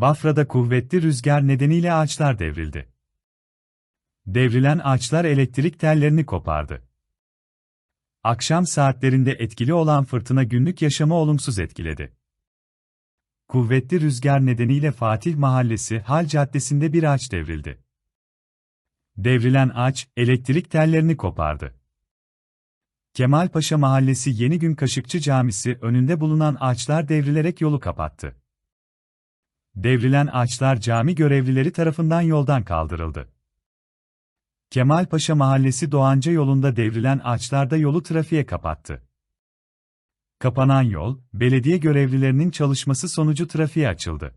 Bafra'da kuvvetli rüzgar nedeniyle ağaçlar devrildi. Devrilen ağaçlar elektrik tellerini kopardı. Akşam saatlerinde etkili olan fırtına günlük yaşamı olumsuz etkiledi. Kuvvetli rüzgar nedeniyle Fatih Mahallesi Hal Caddesi'nde bir ağaç devrildi. Devrilen ağaç, elektrik tellerini kopardı. Kemalpaşa Mahallesi Yenigün Kaşıkçı Camisi önünde bulunan ağaçlar devrilerek yolu kapattı. Devrilen ağaçlar cami görevlileri tarafından yoldan kaldırıldı. Kemalpaşa Mahallesi Doğanca yolunda devrilen ağaçlar da yolu trafiğe kapattı. Kapanan yol, belediye görevlilerinin çalışması sonucu trafiğe açıldı.